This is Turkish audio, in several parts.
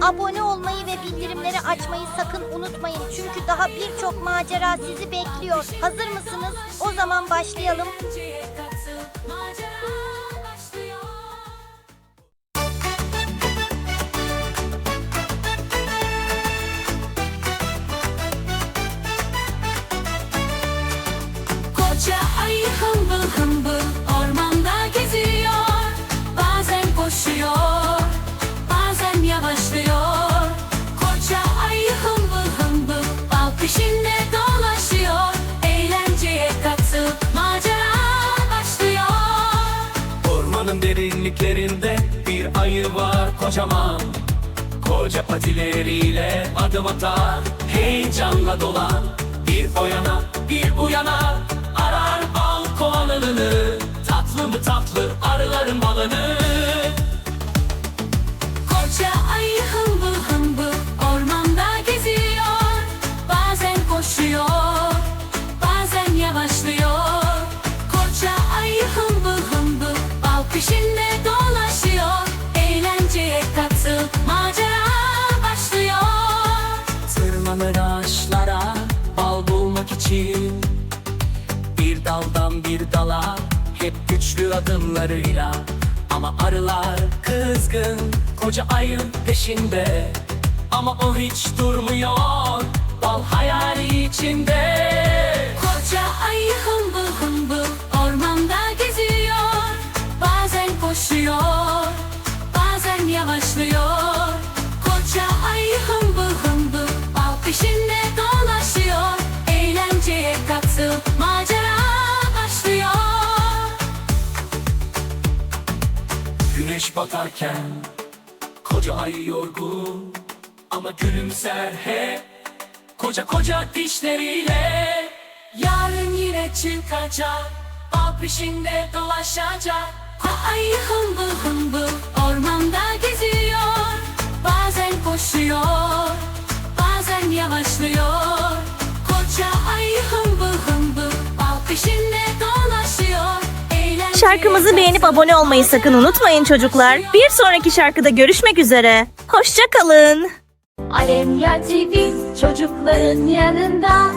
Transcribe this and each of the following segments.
abone olmayı ve bildirimleri açmayı sakın unutmayın. Çünkü daha birçok macera sizi bekliyor. Hazır mısınız? O zaman başlayalım. Koca ayı hımbıl hımbıl Derinliklerinde bir ayı var kocaman. Koca patileriyle adım atar Heyecanla dolan. Bir o bir bu için Bir daldan bir dala hep güçlü adımlarıyla. Ama arılar kızgın koca ayın peşinde. Ama o hiç durmuyor bal hayali içinde. Koca ayı Güneş batarken koca ay yorgun Ama gülümser hep koca koca dişleriyle Yarın yine çıkacak, bal peşinde dolaşacak. Ayı hımbıl hımbıl Şarkımızı beğenip abone olmayı sakın unutmayın çocuklar. Bir sonraki şarkıda görüşmek üzere. Hoşça kalın. Alemya TV çocukların yanında.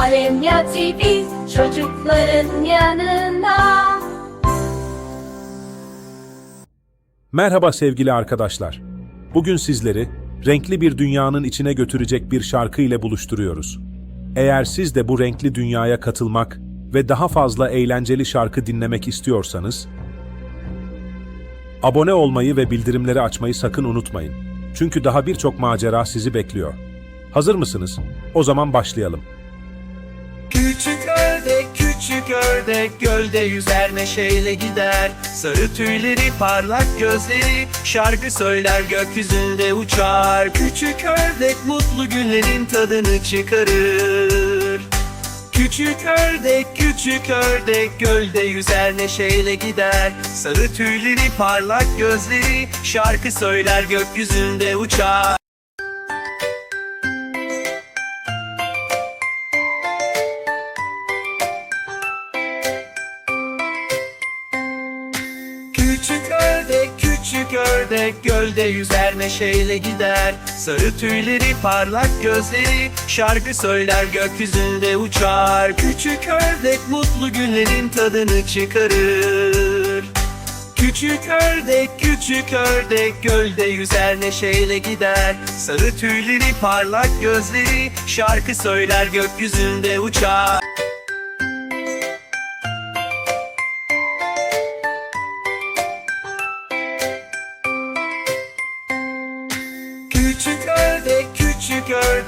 Alemya TV çocukların yanında. Merhaba sevgili arkadaşlar. Bugün sizleri renkli bir dünyanın içine götürecek bir şarkı ile buluşturuyoruz. Eğer siz de bu renkli dünyaya katılmak ve daha fazla eğlenceli şarkı dinlemek istiyorsanız, abone olmayı ve bildirimleri açmayı sakın unutmayın. Çünkü daha birçok macera sizi bekliyor. Hazır mısınız? O zaman başlayalım. Küçük ördek, küçük ördek gölde yüzer neşeyle gider Sarı tüyleri, parlak gözleri şarkı söyler gökyüzünde uçar Küçük ördek mutlu günlerin tadını çıkarır Küçük ördek, küçük ördek gölde yüzer neşeyle gider. Sarı tüyleri, parlak gözleri şarkı söyler gökyüzünde uçar ördek gölde yüzer neşeyle gider. Sarı tüyleri, parlak gözleri şarkı söyler gökyüzünde uçar. Küçük ördek mutlu günlerin tadını çıkarır. Küçük ördek, küçük ördek gölde yüzer neşeyle gider. Sarı tüyleri, parlak gözleri şarkı söyler gökyüzünde uçar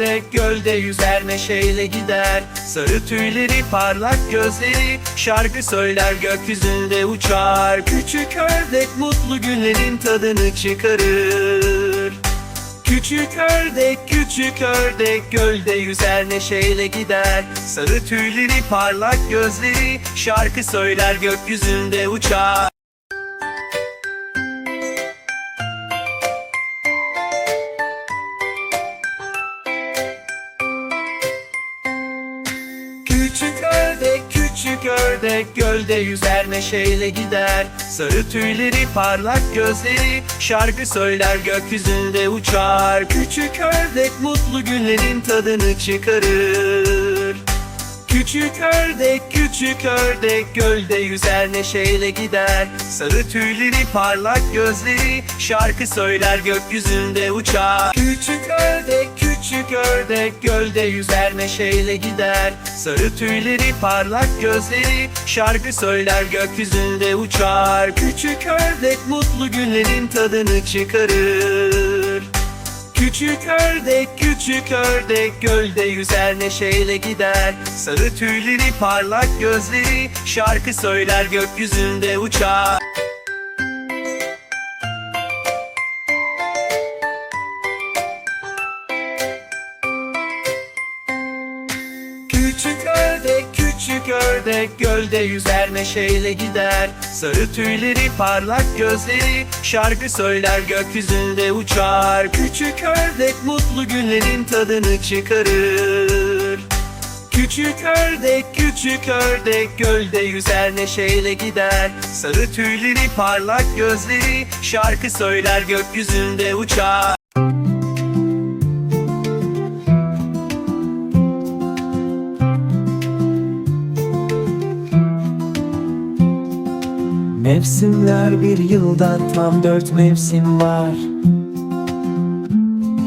ördek gölde yüzer neşeyle gider. Sarı tüyleri, parlak gözleri şarkı söyler gökyüzünde uçar. Küçük ördek mutlu günlerin tadını çıkarır. Küçük ördek küçük ördek gölde yüzer neşeyle gider. Sarı tüyleri parlak gözleri şarkı söyler gökyüzünde uçar küçük ördek gölde yüzer neşeyle gider. Sarı tüyleri parlak gözleri şarkı söyler gökyüzünde uçar. Küçük ördek mutlu günlerin tadını çıkarır. Küçük ördek küçük ördek gölde yüzer neşeyle gider. Sarı tüyleri parlak gözleri şarkı söyler gökyüzünde uçar. Küçük ördek küçük ördek gölde yüzer neşeyle gider Sarı tüyleri parlak gözleri. Şarkı söyler gökyüzünde uçar. Küçük ördek mutlu günlerin tadını çıkarır. Küçük ördek küçük ördek gölde yüzer neşeyle gider. Sarı tüyleri parlak gözleri. Şarkı söyler gökyüzünde uçar gölde yüzer neşeyle gider. Sarı tüyleri parlak gözleri şarkı söyler gökyüzünde uçar. Küçük ördek mutlu günlerin tadını çıkarır. Küçük ördek küçük ördek gölde yüzer neşeyle gider. Sarı tüyleri parlak gözleri şarkı söyler gökyüzünde uçar Mevsimler bir yılda tam dört mevsim var.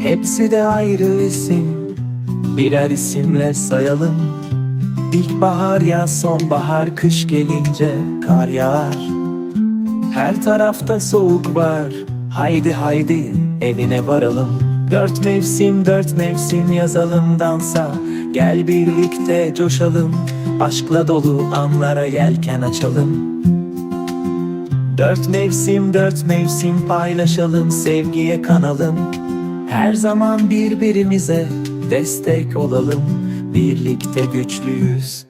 Hepsi de ayrı isim Birer isimle sayalım. İlkbahar yaz sonbahar kış gelince kar yağar. Her tarafta soğuk var Haydi haydi evine varalım. Dört mevsim dört mevsim yazalım dansa Gel birlikte coşalım. Aşkla dolu anlara yelken açalım Dört mevsim dört mevsim paylaşalım sevgiye kanalım. Her zaman birbirimize destek olalım. Birlikte güçlüyüz.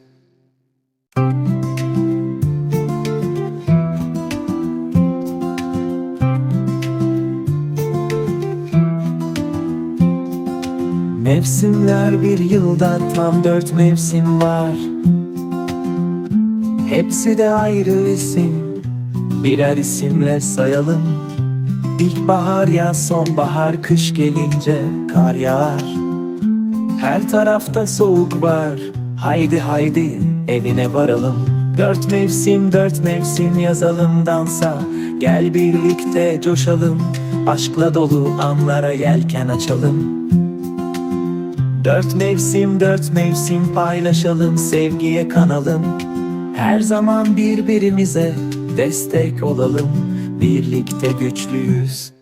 Mevsimler bir yılda tam dört mevsim var. Hepsi de ayrı isim Birer isimle sayalım. İlkbahar yaz sonbahar kış gelince kar yağar. Her tarafta soğuk var. Haydi haydi evine varalım. Dört mevsim dört mevsim yazalım dansa. Gel birlikte coşalım. Aşkla dolu anlara yelken açalım. Dört mevsim dört mevsim paylaşalım. Sevgiye kanalım. Her zaman birbirimize destek olalım. Birlikte güçlüyüz